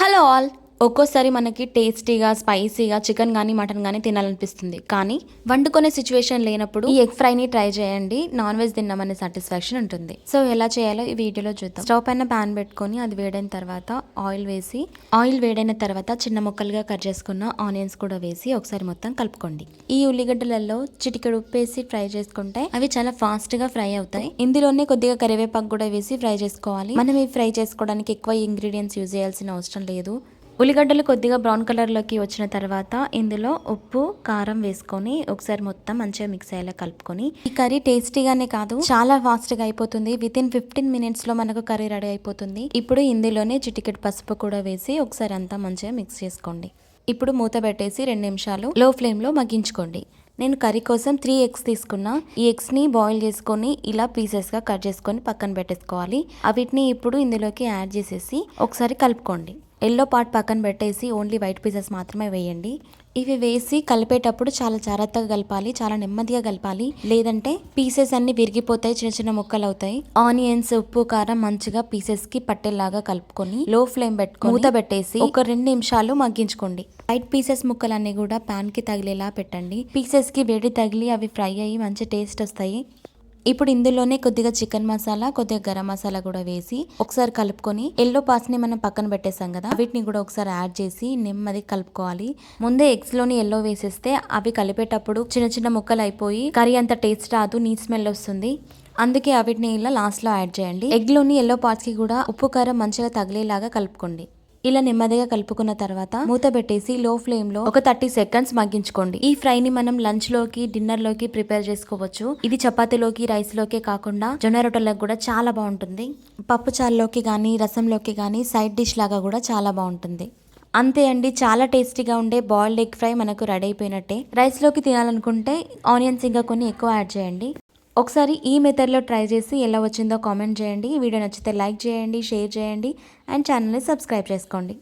Hello all. ఒక్కోసారి మనకి టేస్టీగా స్పైసీగా చికెన్ కానీ మటన్ కానీ తినాలనిపిస్తుంది. కానీ వండుకునే సిచ్యువేషన్ లేనప్పుడు ఈ ఎగ్ ఫ్రైని ట్రై చేయండి. నాన్ వెజ్ తిన్నామనే సాటిస్ఫాక్షన్ ఉంటుంది. సో ఎలా చేయాలో ఈ వీడియోలో చూద్దాం. స్టవ్ పైన ప్యాన్ పెట్టుకొని అది వేడైన తర్వాత ఆయిల్ వేసి ఆయిల్ వేడైన తర్వాత చిన్న ముక్కలుగా కట్ చేసుకున్న ఆనియన్స్ కూడా వేసి ఒకసారి మొత్తం కలుపుకోండి. ఈ ఉల్లిగడ్డలలో చిటికెడు ఉప్పు వేసి ఫ్రై చేసుకుంటే అవి చాలా ఫాస్ట్గా ఫ్రై అవుతాయి. ఇందులోనే కొద్దిగా కరివేపాకు కూడా వేసి ఫ్రై చేసుకోవాలి. మనం ఈ ఫ్రై చేసుకోవడానికి ఎక్కువ ఇంగ్రీడియంట్స్ యూజ్ చేయాల్సిన అవసరం లేదు. ఉల్లిగడ్డలు కొద్దిగా బ్రౌన్ కలర్లోకి వచ్చిన తర్వాత ఇందులో ఉప్పు కారం వేసుకొని ఒకసారి మొత్తం మంచిగా మిక్స్ అయ్యేలా కలుపుకొని ఈ కర్రీ టేస్టీగానే కాదు చాలా ఫాస్ట్గా అయిపోతుంది. విత్ ఇన్ ఫిఫ్టీన్ మినిట్స్లో మనకు కర్రీ రెడీ అయిపోతుంది. ఇప్పుడు ఇందులోనే చిటికెట్ పసుపు కూడా వేసి ఒకసారి అంతా మంచిగా మిక్స్ చేసుకోండి. ఇప్పుడు మూత పెట్టేసి రెండు నిమిషాలు లో ఫ్లేమ్లో మగ్గించుకోండి. నేను కర్రీ కోసం త్రీ ఎగ్స్ తీసుకున్నా. ఈ ఎగ్స్ని బాయిల్ చేసుకొని ఇలా పీసెస్గా కట్ చేసుకొని పక్కన పెట్టేసుకోవాలి. అవిటిని ఇప్పుడు ఇందులోకి యాడ్ చేసేసి ఒకసారి కలుపుకోండి. ఎల్లో పార్ట్ పక్కన పెట్టేసి ఓన్లీ వైట్ పీసెస్ మాత్రమే వేయండి. ఇవి వేసి కలిపేటప్పుడు చాలా జాగ్రత్తగా కలపాలి చాలా నెమ్మదిగా కలపాలి. లేదంటే పీసెస్ అన్ని విరిగిపోతాయి చిన్న చిన్న ముక్కలు అవుతాయి. ఆనియన్స్ ఉప్పు కారం మంచిగా పీసెస్కి పట్టేలాగా కలుపుకొని లో ఫ్లేమ్ పెట్టుకొని మూత పెట్టేసి ఒక రెండు నిమిషాలు మగ్గించుకోండి. వైట్ పీసెస్ ముక్కలన్నీ కూడా పాన్కి తగిలేలా పెట్టండి. పీసెస్కి వేడి తగిలి అవి ఫ్రై అయ్యి మంచి టేస్ట్ వస్తాయి. ఇప్పుడు ఇందులోనే కొద్దిగా చికెన్ మసాలా కొద్దిగా గరం మసాలా కూడా వేసి ఒకసారి కలుపుకొని ఎల్లో పాస్ని మనం పక్కన పెట్టేసాం కదా వీటిని కూడా ఒకసారి యాడ్ చేసి నెమ్మది కలుపుకోవాలి. ముందే ఎగ్స్లోని ఎల్లో వేసేస్తే అవి కలిపేటప్పుడు చిన్న చిన్న ముక్కలు అయిపోయి కర్రీ అంత టేస్ట్ రాదు నీ స్మెల్ వస్తుంది. అందుకే అవిటిని ఇలా లాస్ట్లో యాడ్ చేయండి. ఎగ్లోని ఎల్లో పార్ట్స్కి కూడా ఉప్పు కారం మంచిగా తగిలేలాగా కలుపుకోండి. ఇలా నెమ్మదిగా కలుపుకున్న తర్వాత మూత పెట్టేసి లో ఫ్లేమ్లో ఒక థర్టీ సెకండ్స్ మగ్గించుకోండి. ఈ ఫ్రై ని మనం లంచ్లోకి డిన్నర్లోకి ప్రిపేర్ చేసుకోవచ్చు. ఇది చపాతీలోకి రైస్ లోకే కాకుండా జొన్న రొట్టెలకు కూడా చాలా బాగుంటుంది. పప్పు చారులోకి కానీ రసంలోకి కానీ సైడ్ డిష్ లాగా కూడా చాలా బాగుంటుంది. అంతే అండి చాలా టేస్టీగా ఉండే బాయిల్డ్ ఎగ్ ఫ్రై మనకు రెడీ అయిపోయినట్టే. రైస్లోకి తినాలనుకుంటే ఆనియన్స్ ఇంకా కొన్ని ఎక్కువ యాడ్ చేయండి. ఒకసారి ఈ మెథడ్లో ట్రై చేసి ఎలా వచ్చిందో కామెంట్ చేయండి. వీడియో నచ్చితే లైక్ చేయండి షేర్ చేయండి అండ్ ఛానల్ని సబ్స్క్రైబ్ చేసుకోండి.